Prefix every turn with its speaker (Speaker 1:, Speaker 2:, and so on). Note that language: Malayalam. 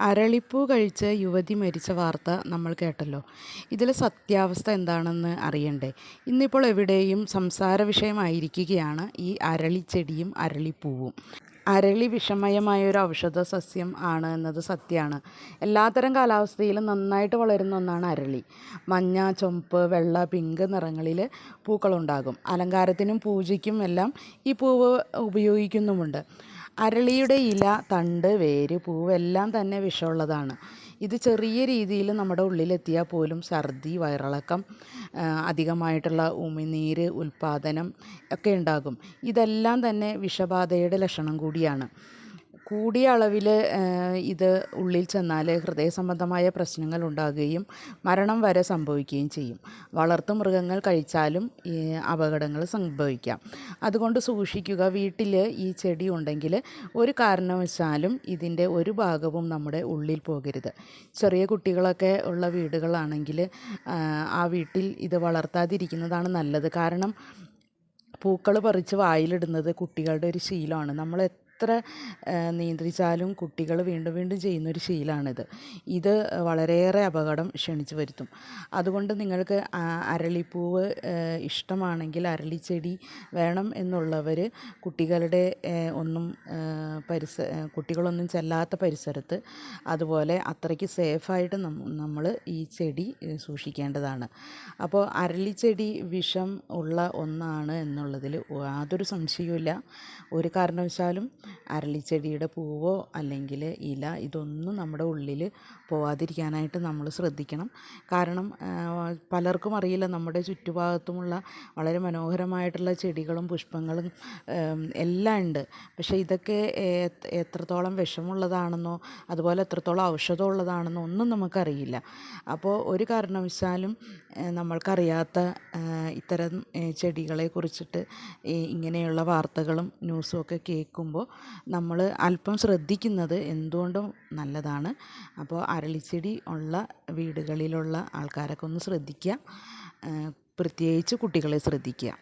Speaker 1: അരളിപ്പൂ കഴിച്ച് യുവതി മരിച്ച വാർത്ത നമ്മൾ കേട്ടല്ലോ. ഇതിലെ സത്യാവസ്ഥ എന്താണെന്ന് അറിയണ്ടേ? ഇന്നിപ്പോൾ എവിടെയും സംസാര വിഷയമായിരിക്കുകയാണ് ഈ അരളിച്ചെടിയും അരളിപ്പൂവും. അരളി വിഷമയമായ ഒരു ഔഷധ സസ്യം ആണ് എന്നത് സത്യമാണ്. എല്ലാത്തരം കാലാവസ്ഥയിലും നന്നായിട്ട് വളരുന്ന ഒന്നാണ് അരളി. മഞ്ഞ ചുമപ്പ് വെള്ള പിങ്ക് നിറങ്ങളിൽ പൂക്കളുണ്ടാകും. അലങ്കാരത്തിനും പൂജയ്ക്കും എല്ലാം ഈ പൂവ് ഉപയോഗിക്കുന്നുമുണ്ട്. അരളിയുടെ ഇല തണ്ട് വേര് പൂവെല്ലാം തന്നെ വിഷമുള്ളതാണ്. ഇത് ചെറിയ രീതിയിൽ നമ്മുടെ ഉള്ളിലെത്തിയാൽ പോലും ഛർദി വയറിളക്കം അധികമായിട്ടുള്ള ഉമിനീര് ഉൽപ്പാദനം ഒക്കെ ഉണ്ടാകും. ഇതെല്ലാം തന്നെ വിഷബാധയുടെ ലക്ഷണം കൂടിയാണ്. കൂടിയ അളവിൽ ഇത് ഉള്ളിൽ ചെന്നാൽ ഹൃദയ സംബന്ധമായ പ്രശ്നങ്ങൾ ഉണ്ടാകുകയും മരണം വരെ സംഭവിക്കുകയും ചെയ്യും. വളർത്തു മൃഗങ്ങൾ കഴിച്ചാലും അപകടങ്ങൾ സംഭവിക്കാം. അതുകൊണ്ട് സൂക്ഷിക്കുക വീട്ടിൽ ഈ ചെടി ഉണ്ടെങ്കിൽ ഒരു കാരണവശാലും ഇതിന്റെ ഒരു ഭാഗവും നമ്മുടെ ഉള്ളിൽ പോകരുത്. ചെറിയ കുട്ടികളൊക്കെ ഉള്ള വീടുകളാണെങ്കിൽ ആ വീട്ടിൽ ഇത് വളർത്താതിരിക്കുന്നതാണ് നല്ലത്. കാരണം പൂക്കൾ പറിച്ച് വായിലിടുന്നത് കുട്ടികളുടെ ഒരു ശീലമാണ്. നമ്മൾ എത്ര നിയന്ത്രിച്ചാലും കുട്ടികൾ വീണ്ടും വീണ്ടും ചെയ്യുന്നൊരു ശീലമാണിത് ഇത് വളരെയേറെ അപകടം ക്ഷണിച്ചു വരുത്തും. അതുകൊണ്ട് നിങ്ങൾക്ക് അരളിപ്പൂവ് ഇഷ്ടമാണെങ്കിൽ അരളിച്ചെടി വേണം എന്നുള്ളവർ കുട്ടികളുടെ ഒന്നും പരിസ കുട്ടികളൊന്നും ചെല്ലാത്ത പരിസരത്ത് അതുപോലെ അത്രയ്ക്ക് സേഫായിട്ട് നമ്മൾ ഈ ചെടി സൂക്ഷിക്കേണ്ടതാണ്. അപ്പോൾ അരളിച്ചെടി വിഷം ഉള്ള ഒന്നാണ് എന്നുള്ളതിൽ യാതൊരു സംശയവുമില്ല. ഒരു കാരണവശാലും അരളിച്ചെടിയുടെ പൂവോ അല്ലെങ്കിൽ ഇല ഇതൊന്നും നമ്മുടെ ഉള്ളിൽ പോവാതിരിക്കാനായിട്ട് നമ്മൾ ശ്രദ്ധിക്കണം. കാരണം പലർക്കും അറിയില്ല നമ്മുടെ ചുറ്റുഭാഗത്തുമുള്ള വളരെ മനോഹരമായിട്ടുള്ള ചെടികളും പുഷ്പങ്ങളും എല്ലാം ഉണ്ട്. പക്ഷേ ഇതൊക്കെ എത്രത്തോളം വിഷമുള്ളതാണെന്നോ അതുപോലെ എത്രത്തോളം ഔഷധമുള്ളതാണെന്നോ ഒന്നും നമുക്കറിയില്ല. അപ്പോൾ ഒരു കാരണവശാലും നമ്മൾക്കറിയാത്ത ഇത്തരം ചെടികളെ കുറിച്ചിട്ട് ഇങ്ങനെയുള്ള വാർത്തകളും ന്യൂസും ഒക്കെ കേൾക്കുമ്പോൾ നമ്മൾ അല്പം ശ്രദ്ധിക്കുന്നത് എന്തുകൊണ്ടും നല്ലതാണ്. അപ്പോൾ അരളിച്ചെടി ഉള്ള വീടുകളിലുള്ള ആൾക്കാരൊക്കെ ഒന്ന് ശ്രദ്ധിക്കുക. പ്രത്യേകിച്ച് കുട്ടികളെ ശ്രദ്ധിക്കുക.